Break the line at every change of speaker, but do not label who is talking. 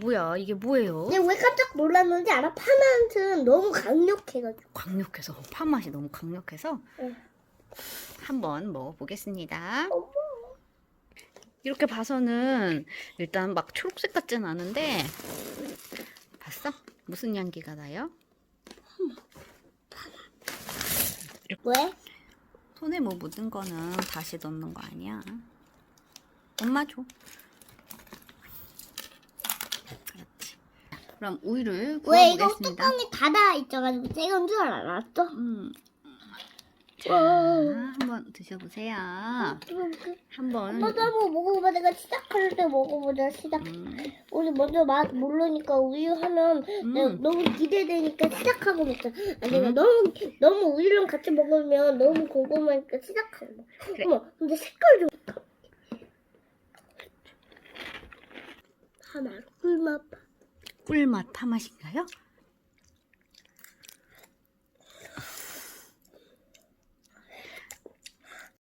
뭐야? 이게 뭐예요?
근데 왜 깜짝 놀랐는지 알아? 파맛은 너무 강력해가지고.
강력해서 파 맛이 너무 강력해서
응.
한번 먹어보겠습니다.
어머.
이렇게 봐서는 일단 막 초록색 같진 않은데 봤어? 무슨 향기가 나요?
왜?
손에 뭐 묻은 거는 다시 넣는 거 아니야. 엄마 줘. 그렇지. 그럼 우유를
왜 이거
부어보겠습니다.
뚜껑이 닫아 있어가지고 새건 줄 알았어?
음. 자,
와.
한번 드셔보세요. 한번.
너도 한번 먹어봐. 내가 시작할 때 먹어보자. 시작.
음,
우리 먼저 맛 모르니까 우유 하면 내가
음.
너무 기대되니까 시작하고 먹자. 아 내가
음.
너무 너무 우유랑 같이 먹으면 너무 궁금하니까 시작하고 먹자.
그래.
어머, 근데 색깔 좀. 하나 꿀맛.
꿀맛 파맛인가요?